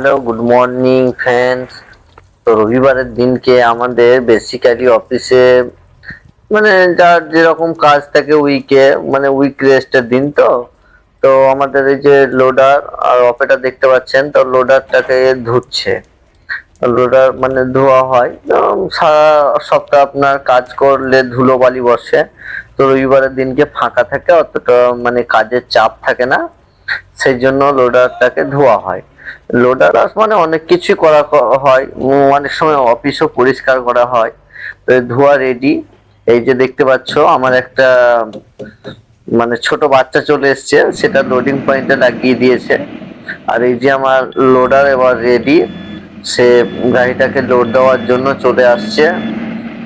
Hello good morning friends তো রবিবারের দিনকে আমাদের বেসিক্যালি অফিসে মানে যার যেরকম কাজ থাকে উইকে মানে উইক রেস্টের দিন তো তো আমাদের এই যে লোডার আর অপেটা দেখতে পাচ্ছেন, তো লোডারটাকে ধুচ্ছে। লোডার মানে ধোয়া হয় সারা সপ্তাহ আপনার কাজ করলে ধুলো বালি বসে। তো রবিবারের দিনকে ফাঁকা থাকে, অতটা মানে কাজের চাপ থাকে না। সেই জন্য লোডারটাকে ধোয়া হয়। লোডার মানে অনেক কিছুই করা হয়। অনেক সময় অফিসও পরিষ্কার করা হয়। ধোয়া রেডি এই যে দেখতে পাচ্ছ, আমার একটা মানে ছোট বাচ্চা চলে এসছে। সেটা লোডিং পয়েন্টে লাগিয়ে দিয়েছে। আর এই যে আমার লোডার এবার রেডি সে গাড়িটাকে লোড দেওয়ার জন্য চলে আসছে।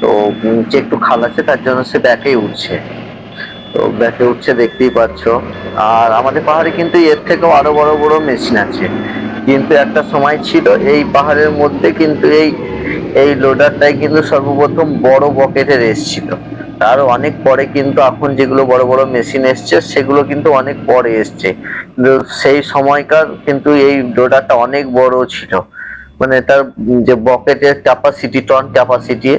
তো যে একটু খালাচ্ছে তার জন্য সে ব্যাকেই উঠছে। তো ব্যাকে উঠছে, দেখতেই পাচ্ছ। আর আমাদের পাহাড়ে কিন্তু এর থেকেও আরও বড় বড় মেশিন আছে। কিন্তু একটা সময় ছিল এই পাহাড়ের মধ্যে কিন্তু এই এই লোডারটাই কিন্তু সর্বপ্রথম বড় বকেটের এসছিল তার অনেক পরে কিন্তু এখন যেগুলো বড় বড় মেশিন এসছে, সেগুলো কিন্তু অনেক পরে এসছে। সেই সময়কার কিন্তু এই লোডারটা অনেক বড় ছিল। মানে তার যে বকেটের ক্যাপাসিটি টন ক্যাপাসিটি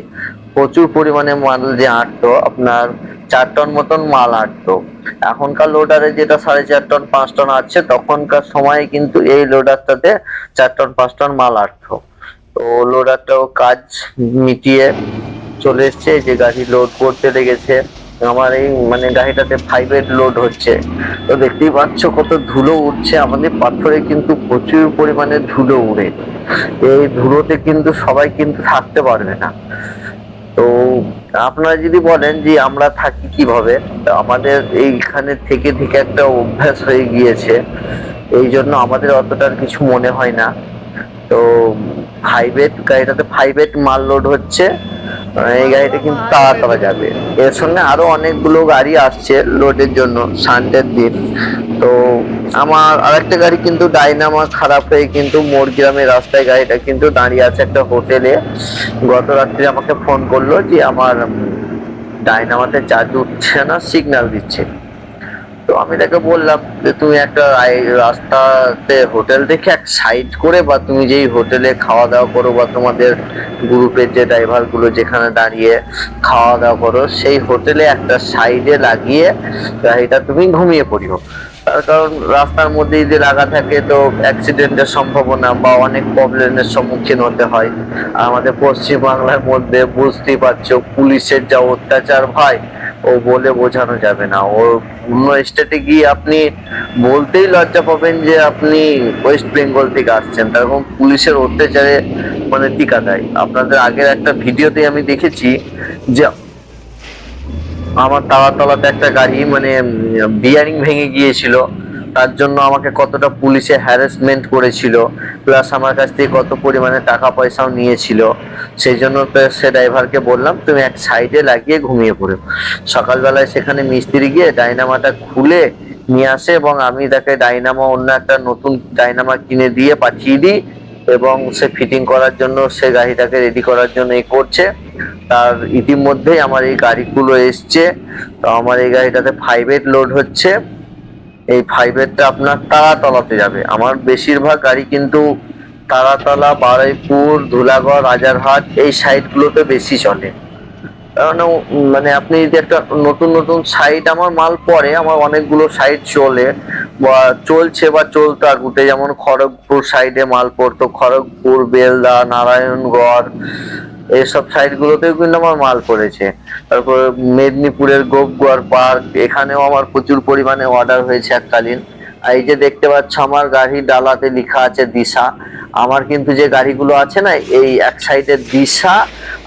প্রচুর পরিমাণে মাল যে আটতো, আপনার চার টন মতন মাল আটতো। এখনকার লোডারে যেটা সাড়ে চার টন, পাঁচ টন আছে, তখনকার সময়ে কিন্তু এই লোডারটাতে চার টন, পাঁচ টন মাল আটতো। তো লোডারটাও কাজ মিটিয়ে চলে এসছে, যে গাড়ি লোড করতে লেগেছে। আমার এই মানে গাড়িটাতে ফাইভ এইট লোড হচ্ছে। তো দেখতেই পাচ্ছ কত ধুলো উঠছে, আমাদের পাথরে কিন্তু প্রচুর পরিমাণে ধুলো উড়ে। এই ধুলোতে কিন্তু সবাই কিন্তু থাকতে পারবে না। তো আপনারা যদি বলেন যে আমরা থাকি কীভাবে আমাদের এইখানে থেকে থেকে একটা অভ্যাস হয়ে গিয়েছে। এই জন্য আমাদের অতটা কিছু মনে হয় না। তো ফাইভ এইট গাড়িটাতে ফাইভ এইট মাল লোড হচ্ছে। এই গাড়িটা কিন্তু তাড়াতাড়ি যাবে। এর সঙ্গে আরও অনেকগুলো গাড়ি আসছে লোডের জন্য সানডের দিন। তো আমার আরেকটা গাড়ি কিন্তু ডাইনামাস খারাপ হয়ে কিন্তু মোরগ্রামের রাস্তায় গাড়িটা কিন্তু দাঁড়িয়ে আছে একটা হোটেলে। গত রাত্রে আমাকে ফোন করল যে আমার ডাইনামাতে চার্জ উঠছে না সিগন্যাল দিচ্ছে। তো আমি তাকে বললাম যে, তুমি একটা রাস্তাতে হোটেল দেখে এক সাইড করে বা তুমি যেই হোটেলে খাওয়া দাওয়া করো বা তোমাদের গ্রুপের যে ড্রাইভারগুলো যেখানে দাঁড়িয়ে খাওয়া দাওয়া করো, সেই হোটেলে একটা সাইডে লাগিয়ে গাড়িটা তুমি ঘুমিয়ে পড়িও। তার কারণ রাস্তার মধ্যে যদি লাগা থাকে তো অ্যাক্সিডেন্টের সম্ভাবনা বা অনেক প্রবলেমের সম্মুখীন হতে হয়। আমাদের পশ্চিম বাংলার মধ্যে বুঝতেই পারছ, পুলিশের যা অত্যাচার হয় ও বলে বোঝানো যাবে না। ও অন্য স্টেটে গিয়ে আপনি বলতেই লজ্জা পাবেন যে আপনি ওয়েস্ট বেঙ্গল থেকে আসছেন। তারকম পুলিশের অত্যাচারে মানে টিকা দেয়। আপনাদের আগের একটা ভিডিওতে আমি দেখেছি যে আমার তালা তালাতলাতে একটা গাড়ি মানে বিয়ারিং ভেঙে গিয়েছিল। তার জন্য আমাকে কতটা পুলিশে হ্যারাসমেন্ট করেছিল প্লাস আমার কাছ থেকে কত পরিমাণে টাকা পয়সাও নিয়েছিল, সেই জন্য সে ড্রাইভারকে বললাম, তুমি এক সাইডে লাগিয়ে ঘুমিয়ে পড়ো। সকালবেলায় সেখানে মিস্ত্রি গিয়ে ডাইনামাটা খুলে নিয়ে আসে এবং আমি তাকে ডাইনামা, অন্য একটা নতুন ডাইনামা কিনে দিয়ে পাঠিয়ে দিই এবং সে ফিটিং করার জন্য, সে গাড়িটাকে রেডি করার জন্য এই করছে। তার ইতিমধ্যেই আমার এই গাড়িগুলো এসছে। তো আমার এই গাড়িটাতে ফাইভ লোড হচ্ছে। এই ফাইভেরটা আপনার তারাতলাতে যাবে। আমার বেশিরভাগ গাড়ি কিন্তু তারাতলা, বারুইপুর, ধুলাগড়, রাজারহাট এই সাইডগুলোতে বেশি চলে। কারণ মানে আপনি যদি একটা নতুন নতুন সাইট আমার মাল পড়ে আমার অনেকগুলো সাইট চলে, বা চলছে বা চলতো আগুতে যেমন খড়গপুর সাইডে মাল পড়তো, খড়গপুর, বেলদা, নারায়ণগড় এইসব সাইড গুলোতেও কিন্তু আমার মাল পড়েছে। তারপর মেদিনীপুরের গোপগড় পার্ক এখানেও আমার প্রচুর পরিমাণে অর্ডার হয়েছে এককালীন। এই যে দেখতে পাচ্ছ, আমার গাড়ির ডালাতে লেখা আছে দিশা। আমার কিন্তু যে গাড়িগুলো আছে না, এই এক সাইডে দিশা,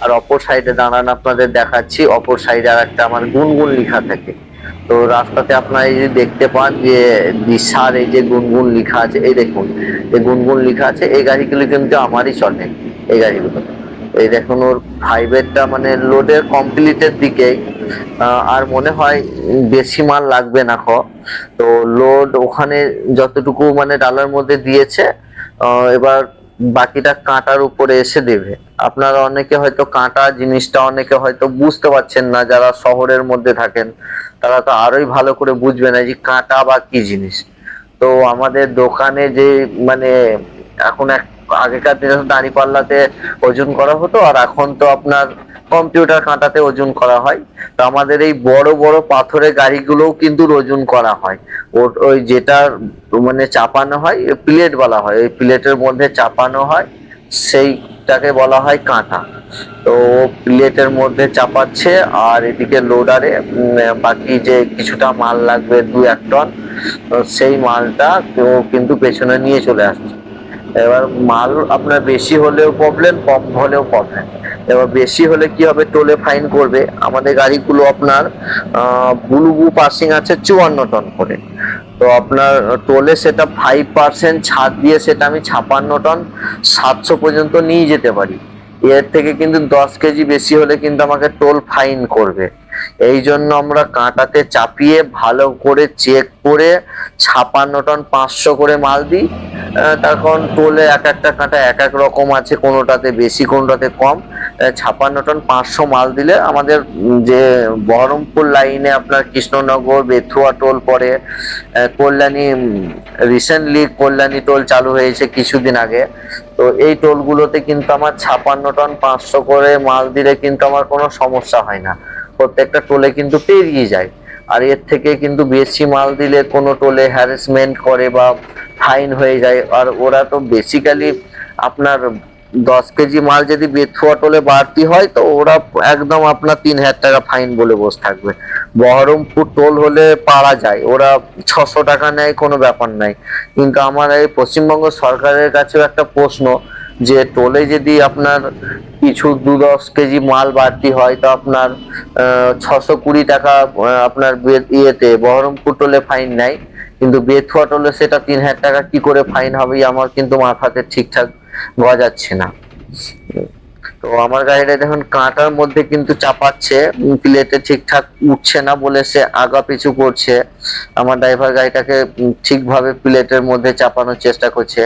আর অপর সাইডে দাঁড়ান আপনাদের দেখাচ্ছি। অপর সাইডে আর একটা আমার গুনগুন লেখা থাকে। তো রাস্তাতে আপনারা এই যে দেখতে পান যে দিশার এই যে গুনগুন লেখা আছে, এই দেখুন, এই গুনগুন লেখা আছে, এই গাড়িগুলো কিন্তু আমারই চলে, এই গাড়িগুলো এই দেখুন, ওর ফাইভেরটা মানে লোডের কমপ্লিটের দিকেই। আর মনে হয় বেশি মাল লাগবে না খ। তো লোড ওখানে যতটুকু মানে ডালার মধ্যে দিয়েছে এবার বাকিটা কাঁটার উপরে এসে দেবে। আপনারা অনেকে হয়তো কাঁটা জিনিসটা অনেকে হয়তো বুঝতে পারছেন না, যারা শহরের মধ্যে থাকেন, তারা তো আরোই ভালো করে বুঝবে না যে কাঁটা বা কি জিনিস। তো আমাদের দোকানে যে মানে এখন এক আগেকার দিনে দাঁড়ি পাল্লাতে ওজন করা হতো, আর এখন তো আপনার কম্পিউটার কাঁটাতে ওজন করা হয়। তো আমাদের এই বড় বড় পাথরের গাড়িগুলোও কিন্তু ওজন করা হয়। ওই যেটা মানে চাপানো হয় প্লেট বলা হয়। ওই প্লেটের মধ্যে চাপানো হয়, সেইটাকে বলা হয় কাঁটা। তো প্লেটের মধ্যে চাপাচ্ছে, আর এদিকে লোডারে বাকি যে কিছুটা মাল লাগবে দু এক টন সেই মালটা কিন্তু পেছনে নিয়ে চলে আসছে। এবার মাল আপনার বেশি হলেও প্রবলেম কম হলেও প্রবলেম এবার বেশি হলে কি হবে? টোলে ফাইন করবে। আমাদের গাড়িগুলো আপনার বুলুবু পাসিং আছে চুয়ান্ন টন করে। তো আপনার টোলে সেটা ফাইভ পার্সেন্ট ছাড় দিয়ে সেটা আমি ছাপান্ন টন সাতশো পর্যন্ত নিয়ে যেতে পারি। এর থেকে কিন্তু দশ কেজি বেশি হলে কিন্তু আমাকে টোল ফাইন করবে। এই জন্য আমরা কাঁটাতে চাপিয়ে ভালো করে চেক করে ছাপান্ন টন পাঁচশো করে মাল দিই। তখন টোলে এক একটা কাঁটা এক এক রকম আছে, কোনোটাতে বেশি, কোনোটাতে কম। ছাপান্ন টন পাঁচশো মাল দিলে আমাদের যে বহরমপুর লাইনে আপনার কৃষ্ণনগর, বেথুয়া টোল পরে কল্যাণী রিসেন্টলি কল্যাণী টোল চালু হয়েছে কিছুদিন আগে। তো এই টোলগুলোতে কিন্তু আমার ছাপান্ন টন পাঁচশো করে মাল দিলে কিন্তু আমার কোনো সমস্যা হয় না। প্রত্যেকটা টোলে কিন্তু পেরিয়ে যায়। আর এর থেকে কিন্তু বেশি মাল দিলে কোনো টোলে হ্যারাসমেন্ট করে বা ফাইন হয়ে যায়। আর ওরা তো বেসিক্যালি আপনার দশ কেজি মাল যদি বেথুয়া টোলে বাড়তি হয়, তো ওরা একদম আপনার তিন হাজার টাকা ফাইন বলে বসে থাকবে। বহরমপুর টোল হলে পারা যায়। ওরা ছশো টাকা নেয়, কোনো ব্যাপার নাই। কিন্তু আমার এই পশ্চিমবঙ্গ সরকারের কাছেও একটা প্রশ্ন যে টোলে যদি আপনার কিছু দু দশ কেজি মাল বাড়তি হয় তো আপনার ছশো কুড়ি টাকা আপনার ইয়েতে, বহরমপুর টোলে ফাইন নেয়। কিন্তু বেথুয়া টোলে সেটা তিন হাজার টাকা কি করে ফাইন হবে আমার কিন্তু মাথাতে ঠিকঠাক গজাচ্ছে না। তো আমার গাড়িটা দেখুন কাঁটার মধ্যে কিন্তু চাপাচ্ছে, প্লেটে ঠিকঠাক উঠছে না বলে সে আগা পিছু করছে। আমার ড্রাইভার গাড়িটাকে ঠিকভাবে প্লেটের মধ্যে চাপানোর চেষ্টা করছে।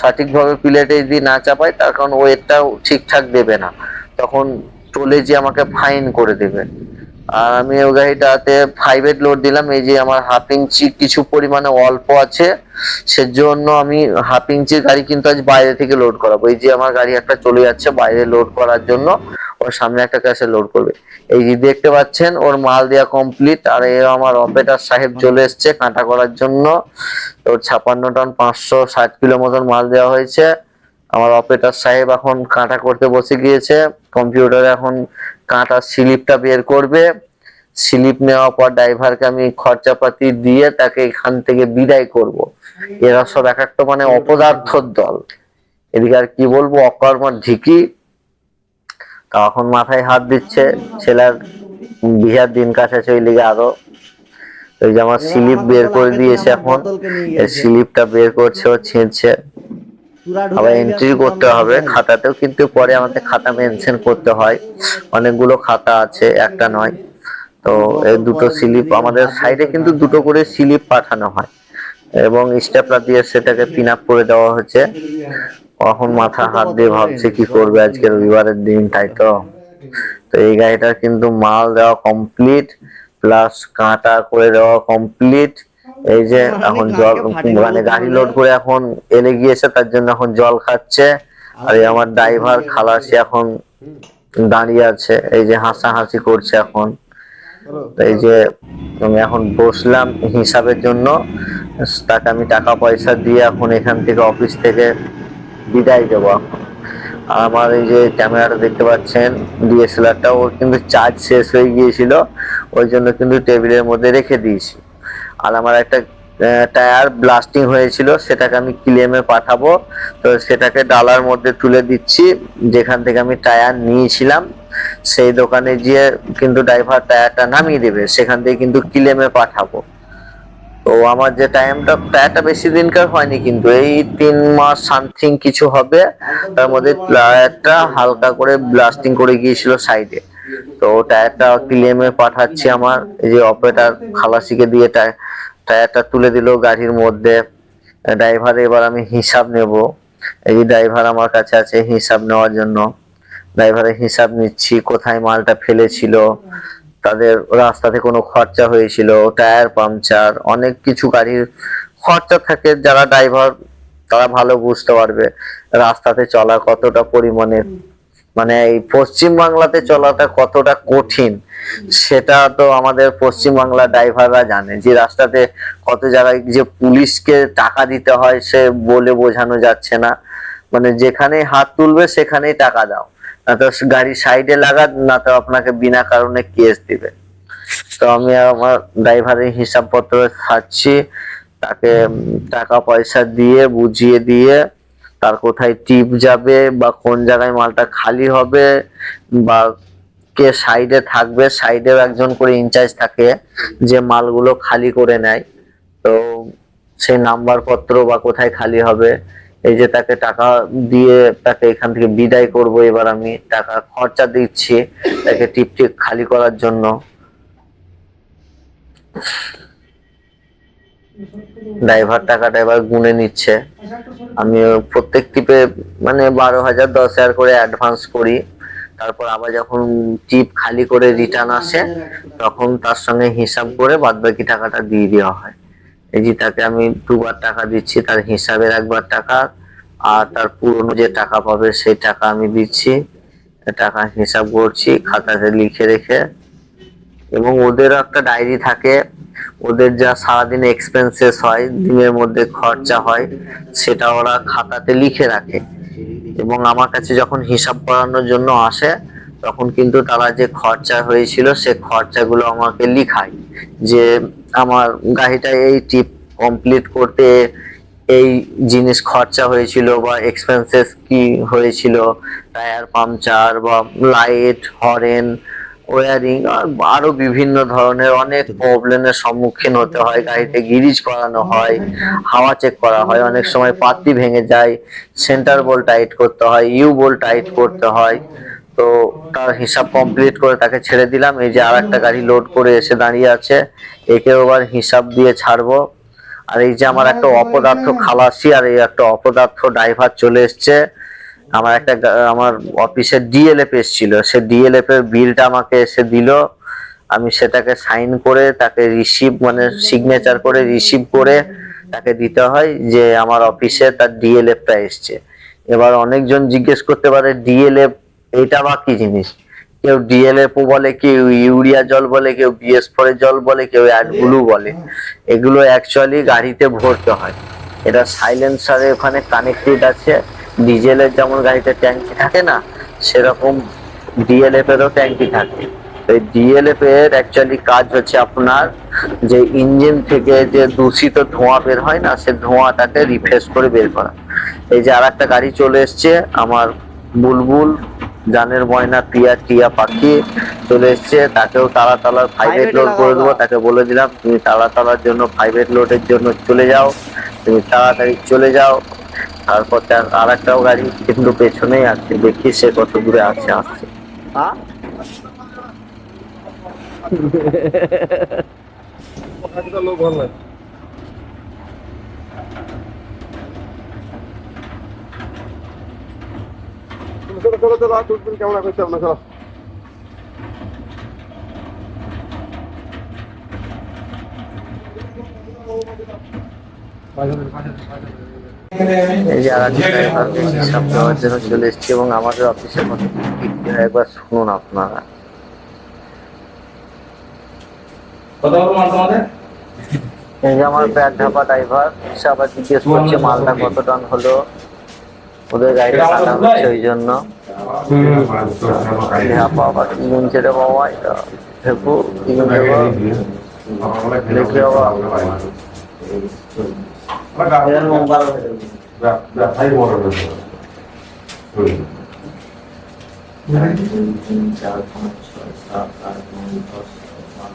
সঠিকভাবে প্লেটে যদি না চাপায়, তার কারণ ওয়েটটাও ঠিকঠাক দেবে না। তখন টোলে যে আমাকে ফাইন করে দেবে। আর আমি ওই গাড়িটাতে ফাইভ এইট লোড দিলাম। এই যে আমার হাফ ইঞ্চি কিছু পরিমাণে অল্প আছে। সেজন্য আমি হাফ ইঞ্চির গাড়ি কিন্তু আজ বাইরে থেকে লোড করাবো। এই যে আমার গাড়ি একটা চলে যাচ্ছে বাইরে লোড করার জন্য। ওর সামনে একটা ক্যাশে লোড করবে। এই যে দেখতে পাচ্ছেন, ওর মাল দেওয়া কমপ্লিট আর এ আমার অপারেটর সাহেব চলে এসছে কাঁটা করার জন্য। ওর ছাপান্ন টন পাঁচশো ষাট কিলো মতন মাল দেওয়া হয়েছে। আমার অপারেটর সাহেব এখন কাঁটা করতে বসে গিয়েছে। কম্পিউটারে এখন কাঁটার স্লিপটা বের করবে। স্লিপ নেওয়ার পর ড্রাইভারকে আমি খরচাপাতি দিয়ে তাকে এখান থেকে বিদায় করব। এরা সব এক একটা মানে অপদার্থর দল। এদিকে আর কি বলব অকর্মার ঢিকি। তখন মাথায় হাত দিচ্ছে ছেলের বিহার দিন কাছে ওই লিগে আরও। ওই যে আমার স্লিপ বের করে দিয়েছে এখন। স্লিপটা বের করছে ও ছিঁড়ছে। আবার এন্ট্রি করতে হবে খাতাতেও কিন্তু পরে আমাদের খাতা মেনশন করতে হয়। অনেকগুলো খাতা আছে একটা নয়। তো এই দুটো স্লিপ আমাদের সাইডে কিন্তু দুটো করে স্লিপ পাঠানো হয়। এবং স্টেপলার দিয়ে সেটাকে পিন আপ করে দেওয়া হচ্ছে। এখন মাথা হাত দিয়ে ভাবছে কি করবে আজকে রবিবারের দিন তাই তো? তো এই গাড়িটার কিন্তু মাল দেওয়া কমপ্লিট প্লাস কাঁটা করে দেওয়া কমপ্লিট এই যে এখন জল মানে গাড়ি লোড করে এখন এলে গিয়েছে তার জন্য এখন জল খাচ্ছে। আর এই আমার ড্রাইভার খালাসি এখন দাঁড়িয়ে আছে এই যে হাসাহাসি করছে এখন। এই যে আমি এখন বসলাম হিসাবের জন্য তাকে আমি টাকা পয়সা দিয়ে এখন এখান থেকে অফিস থেকে বিদায় দেবো এখন। আর আমার এই যে ক্যামেরাটা দেখতে পাচ্ছেন ডিএসএলআরটা ওর কিন্তু চার্জ শেষ হয়ে গিয়েছিল ওই জন্য কিন্তু টেবিলের মধ্যে রেখে দিয়েছি। আর আমার একটা টায়ার ব্লাস্টিং হয়েছিল, সেটাকে আমি ক্লেমে পাঠাবো। তো সেটাকে ডালার মধ্যে তুলে দিচ্ছি, যেখান থেকে আমি টায়ার নিয়েছিলাম। সেই দোকানে গিয়ে কিন্তু ড্রাইভার টায়ারটা নামিয়ে দেবে, সেখান থেকে কিন্তু ক্লেমে পাঠাবো। তো আমার যে টাইমটা টায়ারটা বেশি দিনকার হয়নি কিন্তু, এই তিন মাস সামথিং কিছু হবে। তার মধ্যে টায়ারটা হালকা করে ব্লাস্টিং করে গিয়েছিল সাইডে তো টায়ারটা ক্লেমে পাঠাচ্ছি আমার, এই যে অপারেটার খালাসিকে দিয়ে টায়- টায়ারটা তুলে দিল গাড়ির মধ্যে। ড্রাইভার, এবার আমি হিসাব নেব। এই ড্রাইভার আমার কাছে আছে, হিসাব নেওয়ার জন্য। ড্রাইভারের হিসাব নিচ্ছি, কোথায় মালটা ফেলেছিল, তাদের রাস্তাতে কোনো খরচা হয়েছিল, টায়ার পাংচার, অনেক কিছু গাড়ির খরচা থাকে, যারা ড্রাইভার, তারা ভালো বুঝতে পারবে রাস্তাতে চলা কতটা পরিমাণে। মানে এই পশ্চিম বাংলাতে চলাটা কতটা কঠিন, সেটা তো আমাদের পশ্চিম বাংলা ড্রাইভাররা জানে। যে রাস্তাতে কত জায়গায় যে পুলিশকে টাকা দিতে হয়, সে বলে বোঝানো যাচ্ছে না। মানে যেখানে হাত তুলবে, সেখানেই টাকা দাও। না তো গাড়ি সাইডে লাগা না তো আপনাকে বিনা কারণে কেস দিবে। তো আমি আমার ড্রাইভারের হিসাবপত্র খাচ্ছি তাকে টাকা পয়সা দিয়ে, বুঝিয়ে দিয়ে তার কোথায় টিপ যাবে বা কোন জায়গায় মালটা খালি হবে বা কে সাইডে থাকবে সাইডেও একজন করে ইনচার্জ থাকে যে মালগুলো খালি করে নেয়। তো সেই নাম্বার পত্র বা কোথায় খালি হবে, এই যে তাকে টাকা দিয়ে তাকে এখান থেকে বিদায় করব, এবার আমি টাকা খরচা দিচ্ছি তাকে টিপ টিপ খালি করার জন্য। ড্রাইভার টাকাটা এবার গুনে নিচ্ছে। আমি প্রত্যেক টিপে মানে বারো হাজার, দশ হাজার করে অ্যাডভান্স করি। তারপর আবার যখন টিপ খালি করে রিটার্ন আসে, তখন তার সঙ্গে হিসাব করে বাদ বাকি টাকাটা দিয়ে দেওয়া হয়। এই যে তাকে আমি দুবার টাকা দিচ্ছি, তার হিসাবের একবার টাকা, আর তার পুরনো যে টাকা পাবে সেই টাকা আমি দিচ্ছি। টাকা হিসাব করছি, খাতাতে লিখে রেখে এবং ওদেরও একটা ডায়েরি থাকে। ওদের যা সারাদিন এক্সপেন্সেস হয়, দিনের মধ্যে খরচা হয়, সেটা ওরা খাতাতে লিখে রাখে। এবং আমার কাছে যখন হিসাব করানোর জন্য আসে, তখন কিন্তু তারা যে খরচা হয়েছিল, সে খরচাগুলো আমাকে লিখায় যে, আমার গাড়িটা এই টিপ কমপ্লিট করতে এই জিনিস খরচা হয়েছিল বা এক্সপেন্সেস কি হয়েছিল? টায়ার পাংচার বা লাইট হরেন ওয়ারিং আর আরও বিভিন্ন ধরনের অনেক প্রবলেমের সম্মুখীন হতে হয় গাড়িতে গিরিজ করানো হয় হাওয়া চেক করা হয় অনেক সময় পাত্তি ভেঙে যায় সেন্টার বল টাইট করতে হয় ইউ বল টাইট করতে হয় তো তার হিসাব কমপ্লিট করে তাকে ছেড়ে দিলাম এই যে আর একটা গাড়ি লোড করে এসে দাঁড়িয়ে আছে একে আবার হিসাব দিয়ে ছাড়বো আর এই যে আমার একটা অপদার্থ খালাসি আর এই একটা অপদার্থ ড্রাইভার চলে এসছে আমার একটা আমার অফিসে ডিএলএফ এসেছিল। সে ডিএলএফ এর বিলটা আমাকে এসে দিল। আমি সেটাকে সাইন করে তাকে রিসিভ মানে সিগনেচার করে রিসিভ করে তাকে দিতে হয় যে আমার অফিসে তার ডিএলএফটা এসছে। এবার অনেকজন জিজ্ঞেস করতে পারে ডিএলএফ এটা বা কি জিনিস? কেউ ডিএলএফ বলে, কেউ ইউরিয়া জল বলে, কেউ বিএস ফোরের জল বলে, কেউ অ্যাডব্লু বলে। এগুলো অ্যাকচুয়ালি গাড়িতে ভরতে হয়। এটা সাইলেন্সারে ওখানে কানেক্টেড আছে। ডিজেলের যেমন গাড়িতে ট্যাঙ্কি থাকে না সেরকম ডিএলএফ এরও ট্যাঙ্কি থাকে। এই ডিএলএফ এর অ্যাকচুয়ালি কাজ হচ্ছে আপনার যে ইঞ্জিন থেকে যে দূষিত ধোঁয়া বের হয় না সে ধোঁয়াটাকে রিফ্রেশ করে বের করা। এই যে আর একটা গাড়ি চলে এসছে আমার বুলবুল জানের ময়না টিয়া টিয়া পাখি চলে এসছে তাকেও তালা তালার প্রাইভেট লোড করে দেবো তাকে বলে দিলাম তুমি তালা তালার জন্য প্রাইভেট লোডের জন্য চলে যাও তুমি তাড়াতাড়ি চলে যাও। তারপর তার আর একটাও গাড়ি কিন্তু পেছনেই আছে দেখি সে কত দূরে আছে আসছে লোক ভালো নয় চলো চলো চলো আর এই যে আর একটা driver হিসাব দেওয়ার জন্য চলে এসছে এবং আমাদের অফিসের মধ্যে একবার শুনুন আপনারা। এই যে আমার ব্যাগ ঢাপা ড্রাইভার সে আবার জিজ্ঞেস করছে মালটা কত টন হলো? ওদের গাড়িটা কাটা হচ্ছে ওই জন্য। ঢাপা আবার তিনজন ছেড়ে বাবা এটা ভেবু দেবো লিখে বাবা।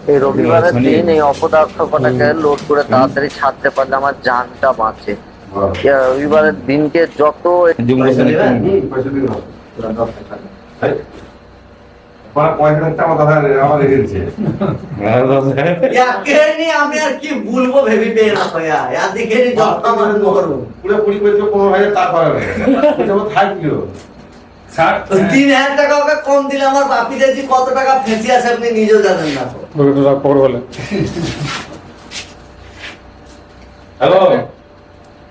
এই রবিবারের দিন এই অপদার্থ কটাকে লোড করে তাড়াতাড়ি ছাড়তে পারলে আমার জানটা বাঁচে রবিবারের দিনকে যত জুমলো শনি পয়সা আমার দাদা আমার রেখে ইয়াকে নিয়ে আমি আর কি বলব ভেবে পেয়ে না ভাইয়া। ইয়ার দিকে নিয়ে যত্ন মানে করব পুরো কুড়ি করে দিল পনেরো হাজার তার পাবে থাক দিল তিন হাজার টাকা ওকে কম দিলে আমার বাপি যে কত টাকা ফেঁসে আছে আপনি নিজেও জানেন না। হ্যালো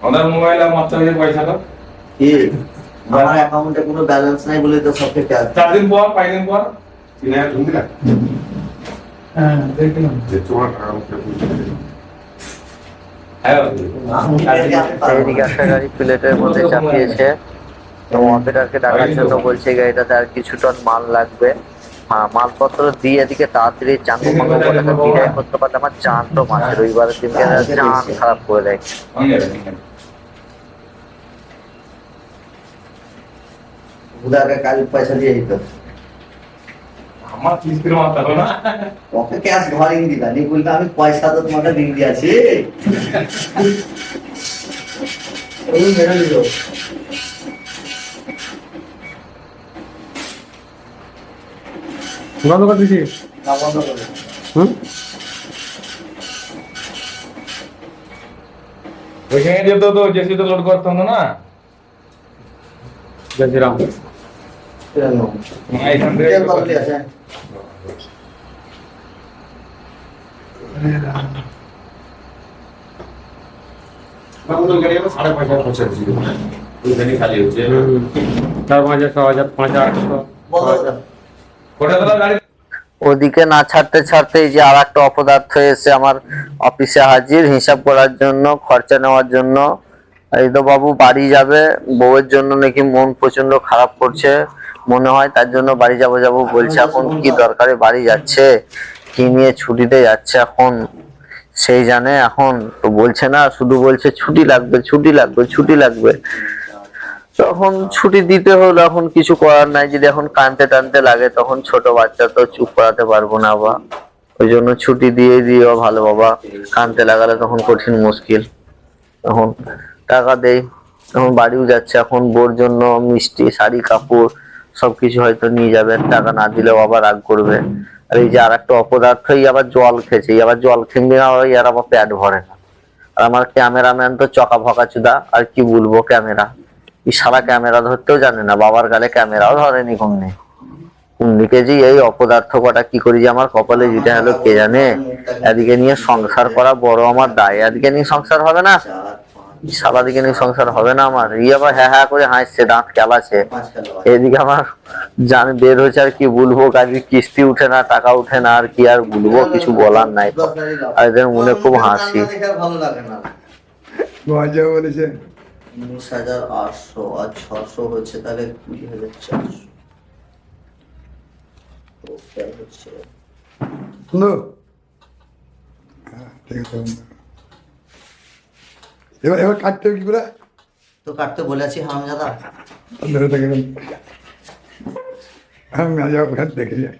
আমাদের মোবাইলে মারতে হয়েছে পয়সাটা? কি? আমার অ্যাকাউন্টে কোনো ব্যালেন্স নাই বলে তো সব থেকে চার দিন পর পাঁচ দিন পর? তিন হাজার তুমি দিলা দেখলাম যে তোমার টাকা মুখে এইদিকে একটা গাড়ি প্লেটের মধ্যে চাপিয়েছে এবং অপারেটরকে ডাকার জন্য বলছে গাড়িটাতে আর কিছু টন মাল লাগবে মালপত্র দিয়ে এদিকে তাড়াতাড়ি চাঙ্গু মাঙ্গু করে বিদায় করতে পারলে আমার চান তো রবিবারের দিনকে চান খারাপ করে দেয় উদাকে কাল পয়সা দিয়ে দিত আমার কিস্তির না। ওকে ক্যাশ দিলা নি বলতে আমি পয়সা তো তোমাকে দিয়ে দিয়েছি। বন্ধ করে দিছি না বন্ধ করে হুম? ওইখানে যেত তো জেসি তো লোড করতে হতো না? জয়শ্রীরাম কেন ওদিকে না ছাড়তে ছাড়তে এই যে আর একটা অপদার্থ এসে আমার অফিসে হাজির হিসাব করার জন্য খরচা নেওয়ার জন্য। এই তো বাবু বাড়ি যাবে বউয়ের জন্য নাকি মন প্রচণ্ড খারাপ করছে। মনে হয় তার জন্য বাড়ি যাব যাব বলছে এখন কি দরকারে বাড়ি যাচ্ছে? কি নিয়ে ছুটিতে যাচ্ছে এখন? সেই জানে এখন। তো বলছে না শুধু বলছে ছুটি লাগবে ছুটি লাগবে ছুটি লাগবে। তখন ছুটি দিতে হলো এখন কিছু করার নাই। যদি এখন কানতে টানতে লাগে তখন ছোট বাচ্চা তো চুপ করাতে পারব না বা। ওই জন্য ছুটি দিয়ে দিও ভালো বাবা। কানতে লাগালে তখন কঠিন মুশকিল। তখন টাকা দেই। এখন বাড়িও যাচ্ছে এখন বোর জন্য মিষ্টি শাড়ি কাপড় সবকিছু হয়তো নিয়ে যাবে টাকা না দিলেও আবার রাগ করবে। আর এই যে আর একটা অপদার্থই আবার জল খেয়েছে আবার জল খেয়ে আর আবার প্যাট ভরে না। আর আমার ক্যামেরাম্যান তো চকা ভকা চুদা, আর কি বলব ক্যামেরা? সারা ক্যামেরা ধরতেও জানে না, বাবার গালে ক্যামেরাও ধরেনি কোনদিন। কোনদিকে যে এই অপদার্থ কটা, কি করি যে আমার কপালে যেটা হলো কে জানে? এদিকে নিয়ে সংসার করা বড় আমার দায়, এদিকে নিয়ে সংসার হবে না? চার পাঁচ সারা দিকে নিয়ে সংসার হবে না আমার। ই আবার হ্যাঁ হ্যাঁ করে হাসছে দাঁত কেলাছে এদিকে আমার জান বের হয়েছে আর কি বলব কাজে কিস্তি উঠে না টাকা উঠে না আর কি আর বলব কিছু বলার নাই। আর এদের মনে খুব হাসি। ভালো লাগে না মজা বলেছে উনিশ হাজার আটশো আর ছশো হচ্ছে তাহলে কুড়ি হাজার চারশো। হচ্ছে। হ্যাঁ ঠিক আছে। বন্ধু এবার এবার কাটতে কি করে তো কাটতে বলেছি হামজাদা। ধরে থেকে আমি আজ ওখান দেখে যাই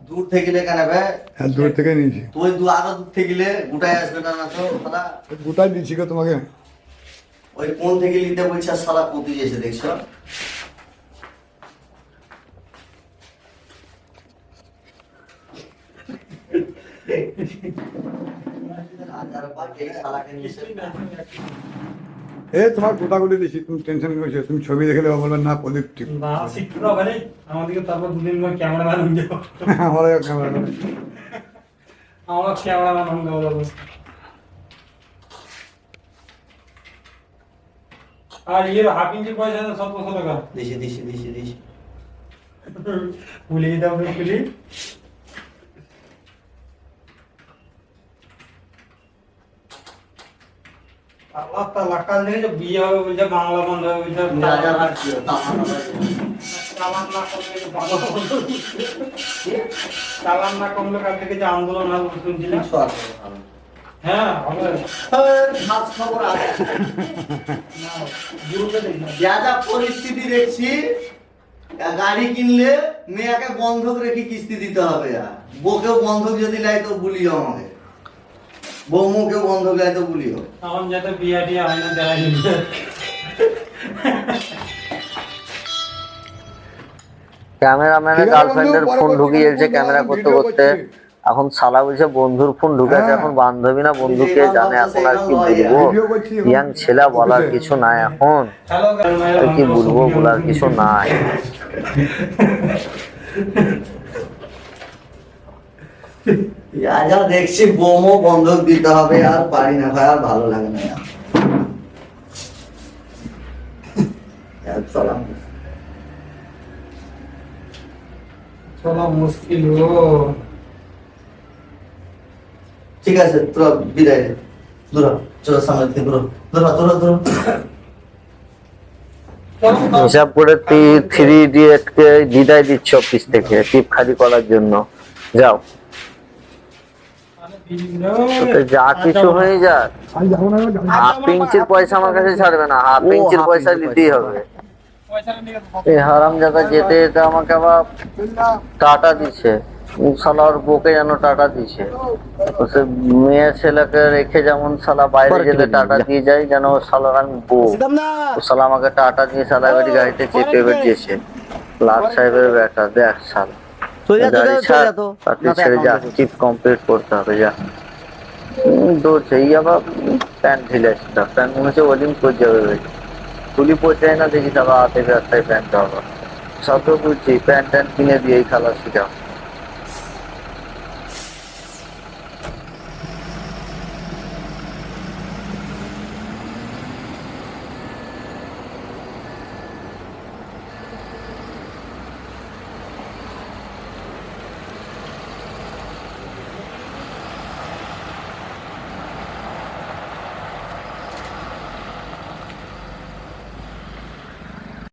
দূর থেকে গেলে কেন বে? হ্যাঁ দূর থেকে নিয়েছি। তুই দু আরও দূর থেকে গেলে গোটায় আসবে না না তো সালা গোটাই দিচ্ছি গো তোমাকে। ওই কোন থেকে নিতে বলছে সালা কতি যেছে দেখছ হাজার বার এই শালাকে নিয়ে এসে- এ তোমার গোটা গোটি দিচ্ছি তুমি টেনশন করছ তুমি ছবি দেখলে বলবেন না প্রদীপ ঠিক আমাদেরকে তারপর দুদিন পর হয়ে যাব ক্যামেরা আমরা হয়ে যাব আর ইয়ের হাফ ইঞ্চি পয়সা সতেরোশো টাকা। দিছি দিছি দিছি দিছি। ভুলিয়ে দাও খুলি আল্লাহ তাআলা কাল থেকে বিয়ে হবে বলছে বাংলা বন্ধ হবে বলছে রাজার হাট ছিল চালান না করলে ভালো চালান না করলে কাল থেকে যে আন্দোলন হবে শুনছিলাম। কিছু আছে ভালো। হ্যাঁ হবে। খবর আছে। যা যা পরিস্থিতি দেখছি গাড়ি কিনলে মেয়াকে বন্ধক রেখে কিস্তি দিতে হবে আর। বউকেও বন্ধক যদি লাই তো বলিও আমাকে। বৌমুকেও বন্ধক লাই তো বলিও এখন যাতে বিয়া টিয়া হয় না দেখা যাবে ক্যামেরাম্যানের গার্লফ্রেন্ডের ফোন করছি, ঢুকিয়ে গেছে বন্ধু, ক্যামেরা করতে করতে এখন শালা বলছে বন্ধুর ফোন ঢুকেছে হ্যাঁ। এখন বান্ধবী না বন্ধুকে জানে এখন আর কি বলব? ইয়াং ছেলে বলার কিছু নাই এখন। আর কি বলব বলার কিছু নাই। যা যা দেখছি বোমও বন্ধক দিতে হবে আর পারি না ভাই আর ভালো লাগে না। চলা মুশকিল। ঠিক আছে তোরা বিদায়। দূর চলো সামনে থেকে দূর। দূর দূর দূর হিসাব করে থ্রি ইডিয়েট কে বিদায় দিচ্ছ অফিস থেকে। টিপ খালি করার জন্য। যাও। যা কিছু হয়ে যাক। হাফ ইঞ্চির পয়সা আমার কাছে ছাড়বে না হাফ ইঞ্চির পয়সা দিতেই হবে। এই হারাম জায়গা যেতে যেতে আমাকে আবার টাটা দিছে যেন টাটা দিছে তো সে মেয়ে ছেলেকে রেখে যেমন শালা বাইরে যেতে টাটা দিয়ে যায় যেন শালার আমি বউ। ও শালা আমাকে টাটা দিয়ে শালা গাড়িতে চেপে বেরিয়েছে লাট সাহেবের ব্যাটা দেখ শালা। ছেড়ে যা চিপ কমপ্লিট করতে হবে যা। দৌড়ছে এই আবার প্যান্ট ঢিলে আসছে প্যান্ট মনে হচ্ছে যাবে না হাতে রাস্তায় প্যান্ট হবে সব তো বুঝছি প্যান্ট ট্যান্ট কিনে দিয়ে এই খালাসি যাও